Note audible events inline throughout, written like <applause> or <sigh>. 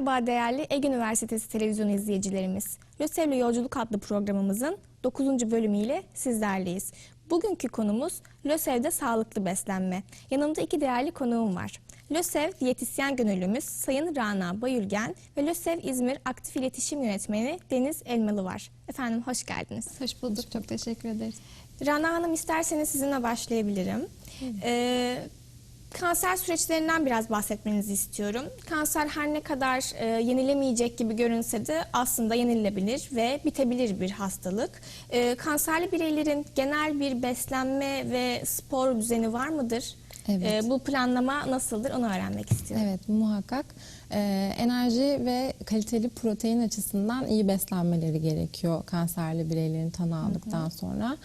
Merhaba değerli Ege Üniversitesi televizyon izleyicilerimiz. LÖSEV'le Yolculuk adlı programımızın 9. bölümüyle sizlerleyiz. Bugünkü konumuz LÖSEV'de sağlıklı beslenme. Yanımda iki değerli konuğum var. LÖSEV diyetisyen gönüllümüz Sayın Rana Bayülgen ve LÖSEV İzmir Aktif İletişim Yönetmeni Deniz Elmalı var. Efendim hoş geldiniz. Hoş bulduk. Çok teşekkür ederiz. Rana Hanım isterseniz sizinle başlayabilirim. Ee, kanser süreçlerinden biraz bahsetmenizi istiyorum. Kanser her ne kadar e, yenilemeyecek gibi görünse de aslında yenilebilir ve bitebilir bir hastalık. Ee, kanserli bireylerin genel bir beslenme ve spor düzeni var mıdır? Evet. Ee, bu planlama nasıldır onu öğrenmek istiyorum. Evet muhakkak Ee, enerji ve kaliteli protein açısından iyi beslenmeleri gerekiyor kanserli bireylerin tanı aldıktan sonra.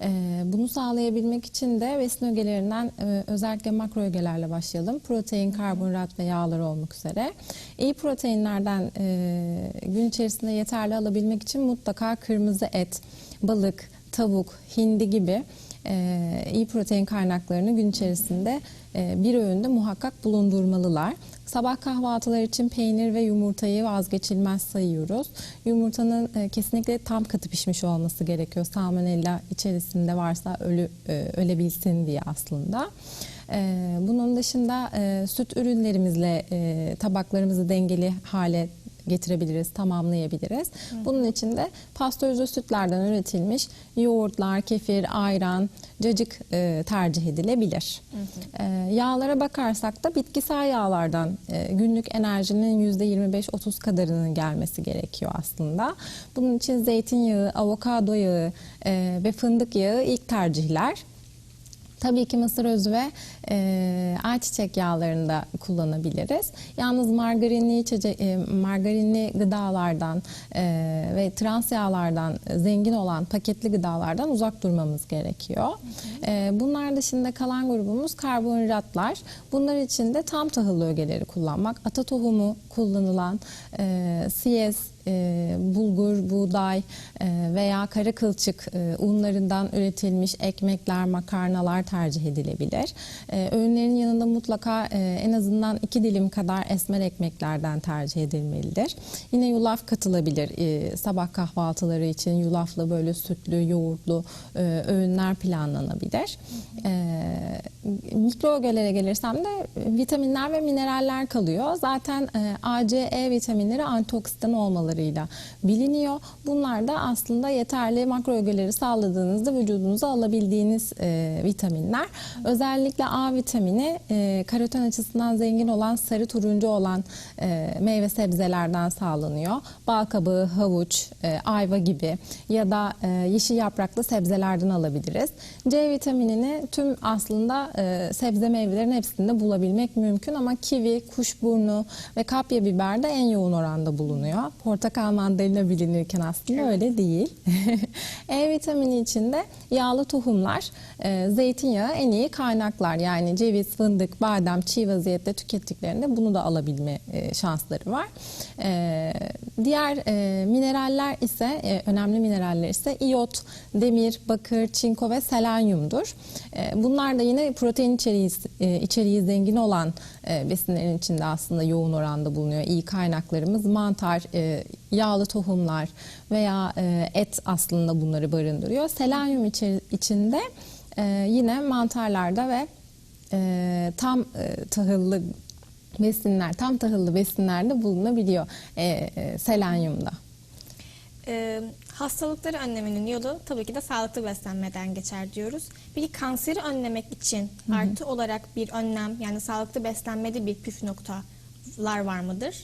Ee, bunu sağlayabilmek için de besin ögelerinden e, özellikle makro ögelerle başlayalım. Protein, karbonhidrat ve yağlar olmak üzere. İyi proteinlerden e, gün içerisinde yeterli alabilmek için mutlaka kırmızı et, balık, tavuk, hindi gibi e, iyi protein kaynaklarını gün içerisinde e, bir öğünde muhakkak bulundurmalılar. Sabah kahvaltılar için peynir ve yumurtayı vazgeçilmez sayıyoruz. Yumurtanın e, kesinlikle tam katı pişmiş olması gerekiyor. Salmonella içerisinde varsa ölü e, ölebilsin diye aslında. E, bunun dışında e, süt ürünlerimizle e, tabaklarımızı dengeli hale getirebiliriz, tamamlayabiliriz. Bunun için de pastörize sütlerden üretilmiş yoğurtlar, kefir, ayran, cacık e, tercih edilebilir. E, yağlara bakarsak da bitkisel yağlardan e, günlük enerjinin %25-30 kadarının gelmesi gerekiyor aslında. Bunun için zeytinyağı, avokado yağı e, ve fındık yağı ilk tercihler. Tabii ki mısır özü ve e, ayçiçek yağlarını da kullanabiliriz. Yalnız margarinli, içece, e, margarinli gıdalardan e, ve trans yağlardan zengin olan paketli gıdalardan uzak durmamız gerekiyor. E, bunlar dışında kalan grubumuz karbonhidratlar. Bunlar için de tam tahıllı ögeleri kullanmak, ata tohumu kullanılan e, siyez, e, bulgur, buğday e, veya kara kılçık e, unlarından üretilmiş ekmekler, makarnalar tercih edilebilir. E, öğünlerin yanında mutlaka e, en azından iki dilim kadar esmer ekmeklerden tercih edilmelidir. Yine yulaf katılabilir e, sabah kahvaltıları için yulaflı böyle sütlü, yoğurtlu e, öğünler planlanabilir. E, mikro gelirsem de vitaminler ve mineraller kalıyor. Zaten e, A, C, E vitaminleri antioksidan olmalarıyla biliniyor. Bunlar da aslında yeterli makro ögeleri sağladığınızda vücudunuza alabildiğiniz e, vitaminler. Özellikle A vitamini e, karoten açısından zengin olan sarı turuncu olan e, meyve sebzelerden sağlanıyor. Bal kabağı, havuç, e, ayva gibi ya da e, yeşil yapraklı sebzelerden alabiliriz. C vitaminini tüm aslında e, sebze meyvelerin hepsinde bulabilmek mümkün ama kivi, kuşburnu ve kapya biber de en yoğun oranda bulunuyor. Portakal mandalina bilinirken aslında öyle değil. <laughs> e vitamini içinde yağlı tohumlar, e, zeytinyağı en iyi kaynaklar. Yani ceviz, fındık, badem çiğ vaziyette tükettiklerinde bunu da alabilme e, şansları var. E, diğer e, mineraller ise, e, önemli mineraller ise iyot, demir, bakır, çinko ve selenyumdur. E, bunlar da yine protein içeriği, e, içeriği zengin olan e, besinlerin içinde aslında yoğun oranda bulunuyor. İyi kaynaklarımız mantar, e, yağlı tohumlar veya e, et aslında bunları barındırıyor. Selenyum içinde e, yine mantarlarda ve e, tam e, tahıllı besinler, tam tahıllı besinlerde bulunabiliyor e, e, selenyumda. Ee, hastalıkları önlemenin yolu tabii ki de sağlıklı beslenmeden geçer diyoruz. Peki kanseri önlemek için artı olarak bir önlem yani sağlıklı beslenmede bir püf noktalar var mıdır?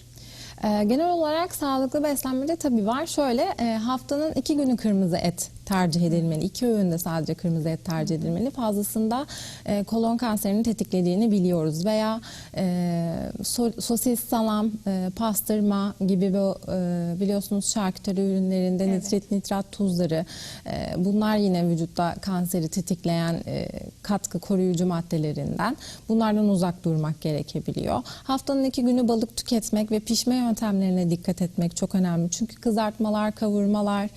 Ee, genel olarak sağlıklı beslenmede tabii var. Şöyle e, haftanın iki günü kırmızı et tercih edilmeli. İki öğünde sadece kırmızı et tercih edilmeli. Fazlasında e, kolon kanserini tetiklediğini biliyoruz. Veya e, so- sosis, salam, e, pastırma gibi bu e, biliyorsunuz şarküteri ürünlerinde Evet. nitrit, nitrat tuzları e, bunlar yine vücutta kanseri tetikleyen e, katkı koruyucu maddelerinden. Bunlardan uzak durmak gerekebiliyor. Haftanın iki günü balık tüketmek ve pişme yöntemlerine dikkat etmek çok önemli. Çünkü kızartmalar, kavurmalar,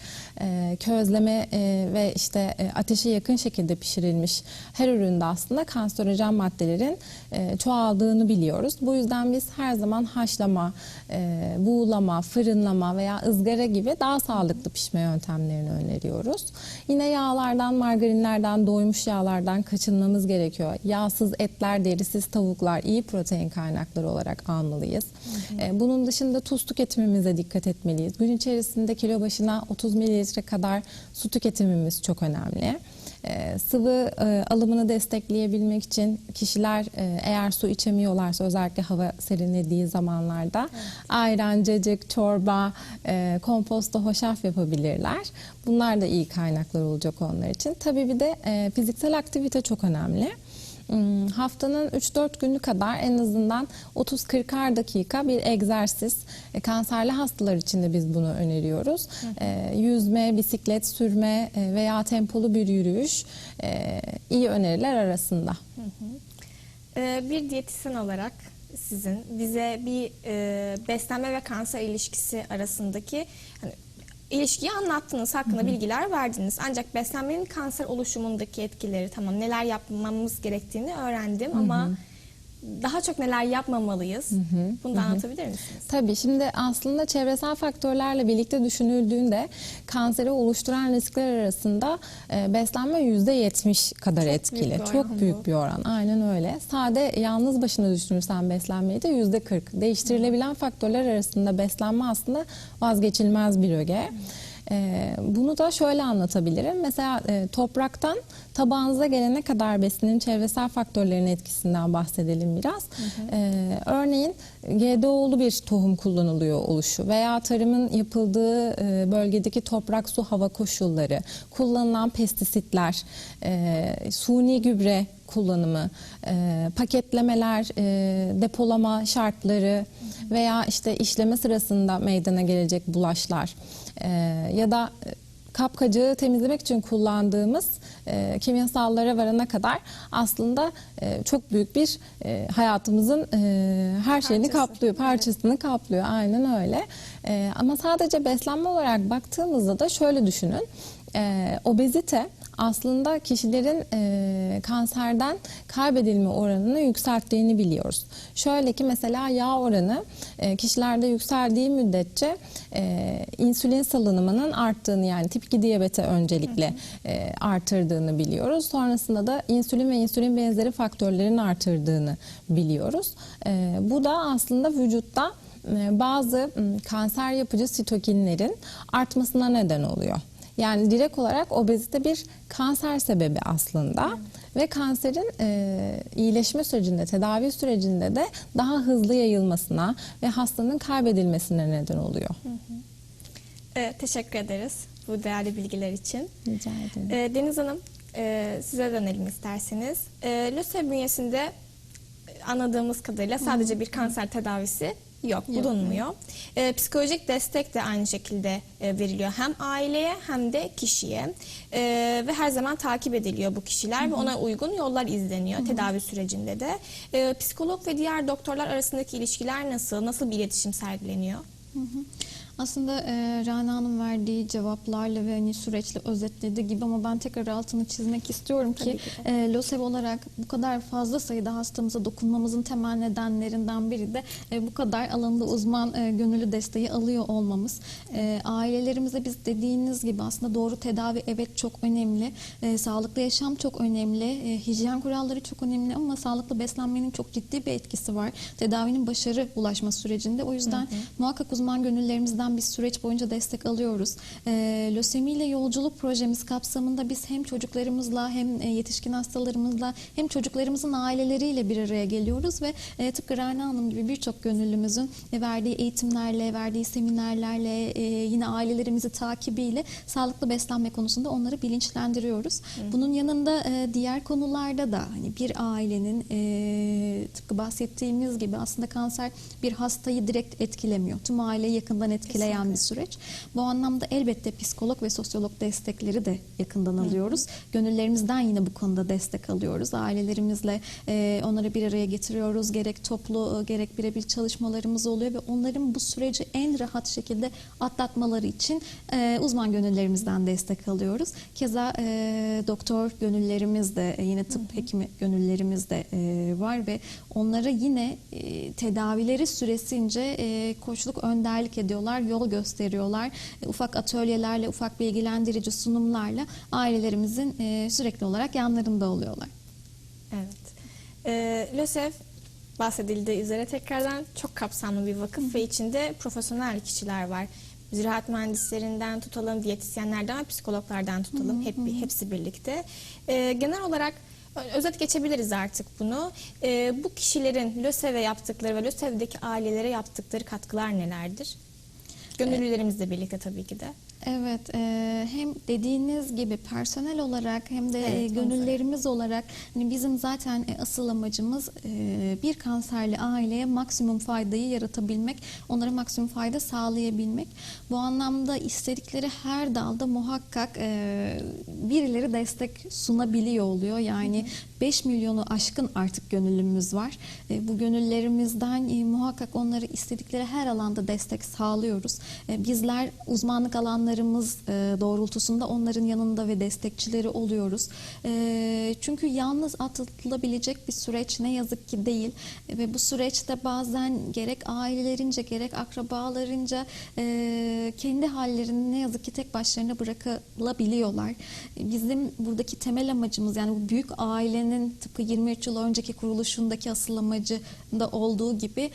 e, közleme e, ve işte e, ateşe yakın şekilde pişirilmiş her üründe aslında kanserojen maddelerin e, çoğaldığını biliyoruz. Bu yüzden biz her zaman haşlama, e, buğulama, fırınlama veya ızgara gibi daha sağlıklı pişme yöntemlerini öneriyoruz. Yine yağlardan, margarinlerden, doymuş yağlardan kaçınmamız gerekiyor. Yağsız etler, derisiz tavuklar iyi protein kaynakları olarak almalıyız. E, bunun dışında tuz tüketimimize dikkat etmeliyiz. Gün içerisinde kilo başına 30 mililitre kadar su tüketimimiz çok önemli. E, sıvı e, alımını destekleyebilmek için kişiler e, eğer su içemiyorlarsa özellikle hava serinlediği zamanlarda ayran, cacık, çorba, e, komposto, hoşaf yapabilirler. Bunlar da iyi kaynaklar olacak onlar için. Tabii bir de e, fiziksel aktivite çok önemli. Hmm, Haftanın 3-4 günü kadar en azından 30-40'ar dakika bir egzersiz. E, kanserli hastalar için de biz bunu öneriyoruz. E, yüzme, bisiklet sürme e, veya tempolu bir yürüyüş e, iyi öneriler arasında. Ee, bir diyetisyen olarak sizin bize bir e, beslenme ve kanser ilişkisi arasındaki hani, ilişkiyi anlattınız, hakkında bilgiler verdiniz. Ancak beslenmenin kanser oluşumundaki etkileri tamam neler yapmamız gerektiğini öğrendim ama daha çok neler yapmamalıyız? Bunu da anlatabilir misiniz? Tabii şimdi aslında çevresel faktörlerle birlikte düşünüldüğünde kanseri oluşturan riskler arasında e, beslenme %70 kadar etkili. büyük Çok bu. büyük bir oran. Aynen öyle. Sade yalnız başına düşünürsen beslenmeyi de %40. Değiştirilebilen faktörler arasında beslenme aslında vazgeçilmez bir öge. E, bunu da şöyle anlatabilirim. Mesela e, topraktan tabağınıza gelene kadar besinin çevresel faktörlerin etkisinden bahsedelim biraz. E, örneğin GDO'lu bir tohum kullanılıyor oluşu veya tarımın yapıldığı e, bölgedeki toprak, su, hava koşulları, kullanılan pestisitler, e, suni gübre kullanımı, e, paketlemeler, e, depolama şartları veya işte işleme sırasında meydana gelecek bulaşlar e, ya da e, kapkacığı temizlemek için kullandığımız e, kimyasallara varana kadar aslında e, çok büyük bir e, hayatımızın e, her şeyini Parçası. kaplıyor, parçasını kaplıyor. Aynen öyle. E, ama sadece beslenme olarak baktığımızda da şöyle düşünün. E, obezite aslında kişilerin e, kanserden kaybedilme oranını yükselttiğini biliyoruz. Şöyle ki mesela yağ oranı e, kişilerde yükseldiği müddetçe e, insülin salınımının arttığını yani tip 2 diyabete öncelikle e, artırdığını biliyoruz. Sonrasında da insülin ve insülin benzeri faktörlerin artırdığını biliyoruz. E, bu da aslında vücutta e, bazı m, kanser yapıcı sitokinlerin artmasına neden oluyor. Yani direkt olarak obezite bir kanser sebebi aslında ve kanserin e, iyileşme sürecinde, tedavi sürecinde de daha hızlı yayılmasına ve hastanın kaybedilmesine neden oluyor. Ee, teşekkür ederiz bu değerli bilgiler için. Rica ederim. Ee, Deniz Hanım, e, size dönelim isterseniz. E, LÖSEV bünyesinde e, anladığımız kadarıyla sadece bir kanser tedavisi yok, bulunmuyor. E, psikolojik destek de aynı şekilde e, veriliyor. Hem aileye hem de kişiye. E, ve her zaman takip ediliyor bu kişiler ve ona uygun yollar izleniyor tedavi sürecinde de. E, psikolog ve diğer doktorlar arasındaki ilişkiler nasıl, nasıl bir iletişim sergileniyor? Hı hı. Aslında e, Rana Hanım verdiği cevaplarla ve hani süreçle özetlediği gibi ama ben tekrar altını çizmek istiyorum ki, ki e, LÖSEV olarak bu kadar fazla sayıda hastamıza dokunmamızın temel nedenlerinden biri de e, bu kadar alanında uzman e, gönüllü desteği alıyor olmamız. E, ailelerimize biz dediğiniz gibi aslında doğru tedavi evet çok önemli. E, sağlıklı yaşam çok önemli. E, hijyen kuralları çok önemli ama sağlıklı beslenmenin çok ciddi bir etkisi var. Tedavinin başarı ulaşma sürecinde. O yüzden muhakkak uzman gönüllerimizden biz süreç boyunca destek alıyoruz. E, lösemi ile yolculuk projemiz kapsamında biz hem çocuklarımızla hem e, yetişkin hastalarımızla hem çocuklarımızın aileleriyle bir araya geliyoruz ve e, tıpkı Rana Hanım gibi birçok gönüllümüzün e, verdiği eğitimlerle, verdiği seminerlerle, e, yine ailelerimizi takibiyle sağlıklı beslenme konusunda onları bilinçlendiriyoruz. Bunun yanında e, diğer konularda da hani bir ailenin e, tıpkı bahsettiğimiz gibi aslında kanser bir hastayı direkt etkilemiyor. Tüm aileyi yakından etkileyen bir süreç. Bu anlamda elbette psikolog ve sosyolog destekleri de yakından alıyoruz. Gönüllerimizden yine bu konuda destek alıyoruz. Ailelerimizle e, onları bir araya getiriyoruz. Gerek toplu e, gerek birebir çalışmalarımız oluyor ve onların bu süreci en rahat şekilde atlatmaları için e, uzman gönüllerimizden destek alıyoruz. Keza e, doktor gönüllerimiz de e, yine tıp hekimi gönüllerimiz de e, var ve onlara yine e, tedavileri süresince e, koçluk önderlik ediyorlar, yol gösteriyorlar. E, ufak atölyelerle, ufak bilgilendirici sunumlarla ailelerimizin e, sürekli olarak yanlarında oluyorlar. Evet. Ee, LÖSEV bahsedildiği üzere tekrardan çok kapsamlı bir vakıf ve içinde profesyonel kişiler var. Ziraat mühendislerinden tutalım, diyetisyenlerden ve psikologlardan tutalım. Hep hepsi birlikte. Ee, genel olarak özet geçebiliriz artık bunu. Ee, bu kişilerin LÖSEV'e yaptıkları ve LÖSEV'deki ailelere yaptıkları katkılar nelerdir? Gönüllülerimizle birlikte tabii ki de. Evet, e, hem dediğiniz gibi personel olarak hem de Evet, e, gönüllerimiz olarak hani bizim zaten e, asıl amacımız e, bir kanserli aileye maksimum faydayı yaratabilmek, onlara maksimum fayda sağlayabilmek. Bu anlamda istedikleri her dalda muhakkak e, birileri destek sunabiliyor oluyor. Yani 5 milyonu aşkın artık gönüllümüz var. E, bu gönüllerimizden e, muhakkak onları istedikleri her alanda destek sağlıyoruz. E, bizler uzmanlık alanlarımız e, doğrultusunda onların yanında ve destekçileri oluyoruz. E, çünkü yalnız atlatılabilecek bir süreç ne yazık ki değil. E, ve bu süreçte bazen gerek ailelerince gerek akrabalarınca kendi hallerini ne yazık ki tek başlarına bırakılabiliyorlar. Bizim buradaki temel amacımız yani bu büyük ailenin tıpkı 23 yıl önceki kuruluşundaki asıl amacında olduğu gibi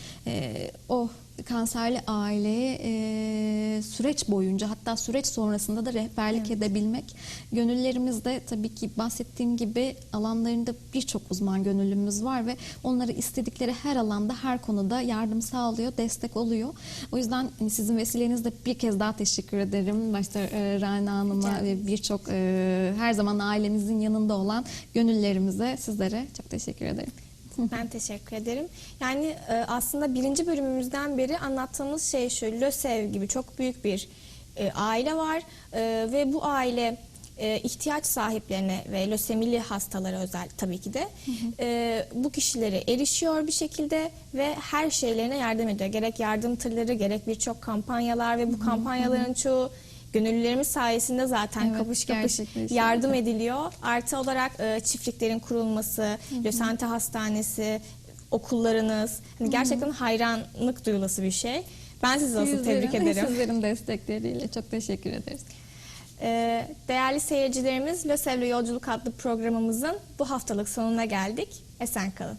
o kanserli aileye e, süreç boyunca hatta süreç sonrasında da rehberlik edebilmek. Gönüllerimiz de tabii ki bahsettiğim gibi alanlarında birçok uzman gönüllümüz var ve onlara istedikleri her alanda her konuda yardım sağlıyor, destek oluyor. O yüzden hani sizin vesilenizle bir kez daha teşekkür ederim. Başta e, Rana Hanım'a ve birçok e, her zaman ailenizin yanında olan gönüllerimize sizlere çok teşekkür ederim. Ben teşekkür ederim. Yani e, aslında birinci bölümümüzden beri anlattığımız şey şu, LÖSEV gibi çok büyük bir e, aile var E, ve bu aile e, ihtiyaç sahiplerine ve lösemili hastalara özel tabii ki de e, bu kişilere erişiyor bir şekilde ve her şeylerine yardım ediyor. Gerek yardım tırları, gerek birçok kampanyalar ve bu kampanyaların çoğu gönüllülerimiz sayesinde zaten Evet, kapış kapış yardım ediliyor. Artı olarak e, çiftliklerin kurulması, Lösente Hastanesi, okullarınız. Hani gerçekten hayranlık duyulası bir şey. Ben sizi asıl tebrik ederim. <laughs> Sizlerin destekleriyle çok teşekkür ederiz. E, değerli seyircilerimiz, Lösevle Yolculuk adlı programımızın bu haftalık sonuna geldik. Esen kalın.